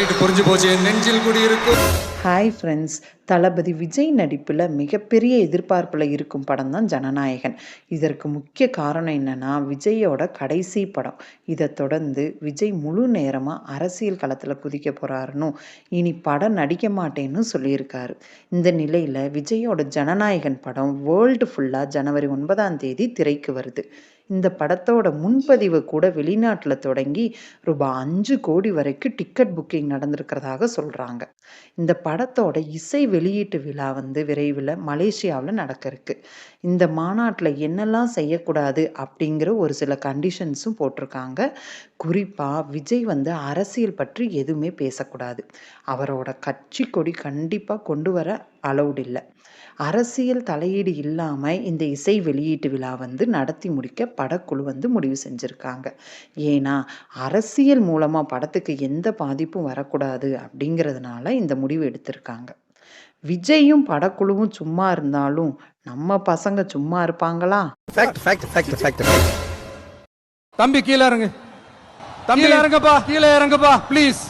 புரிஞ்சு போச்சு. நெஞ்சில் குடியிருக்கும். ஹாய் ஃப்ரெண்ட்ஸ் தளபதி விஜய் நடிப்பில் மிகப்பெரிய எதிர்பார்ப்பில் இருக்கும் படம் தான் ஜனநாயகன். இதற்கு முக்கிய காரணம் என்னன்னா விஜயோட கடைசி படம். இதை தொடர்ந்து விஜய் முழு நேரமாக அரசியல் களத்தில் குதிக்க போகிறாருன்னு இனி படம் நடிக்க மாட்டேன்னு சொல்லியிருக்காரு. இந்த நிலையில் விஜயோட ஜனநாயகன் படம் வேர்ல்டு ஃபுல்லாக ஜனவரி ஒன்பதாம் தேதி திரைக்கு வருது. இந்த படத்தோட முன்பதிவு கூட வெளிநாட்டில் தொடங்கி ரூபாய் அஞ்சு கோடி வரைக்கும் டிக்கெட் புக்கிங் நடந்திருக்கிறதாக சொல்கிறாங்க இந்த படத்தோட இசை வெளியீட்டு விழா வந்து விரைவில் மலேசியாவில் நடக்க இருக்கு. இந்த மாநாட்டில் என்னெல்லாம் செய்யக்கூடாது அப்படிங்கிற ஒரு சில கண்டிஷன்ஸும் போட்டிருக்காங்க. குறிப்பாக விஜய் வந்து அரசியல் பற்றி எதுவுமே பேசக்கூடாது. அவரோட கட்சி கொடி கண்டிப்பாக கொண்டு வர அலௌட் இல்லை. அரசியல் தலையீடு இல்லாமல் இந்த இசை வெளியீட்டு விழா வந்து நடத்தி முடிக்க படக்குழு வந்து முடிவு செஞ்சுருக்காங்க. ஏன்னா அரசியல் மூலமாக படத்துக்கு எந்த பாதிப்பும் வரக்கூடாது அப்படிங்கிறதுனால இந்த முடிவு எடுத்திருக்காங்க. விஜயும் படக்குழுவும் சும்மா இருந்தாலும் நம்ம பசங்க சும்மா இருப்பாங்களா? தம்பி கீழே இறங்கு. தம்பி இறங்கப்பா. கீழே இறங்கப்பா. ப்ளீஸ்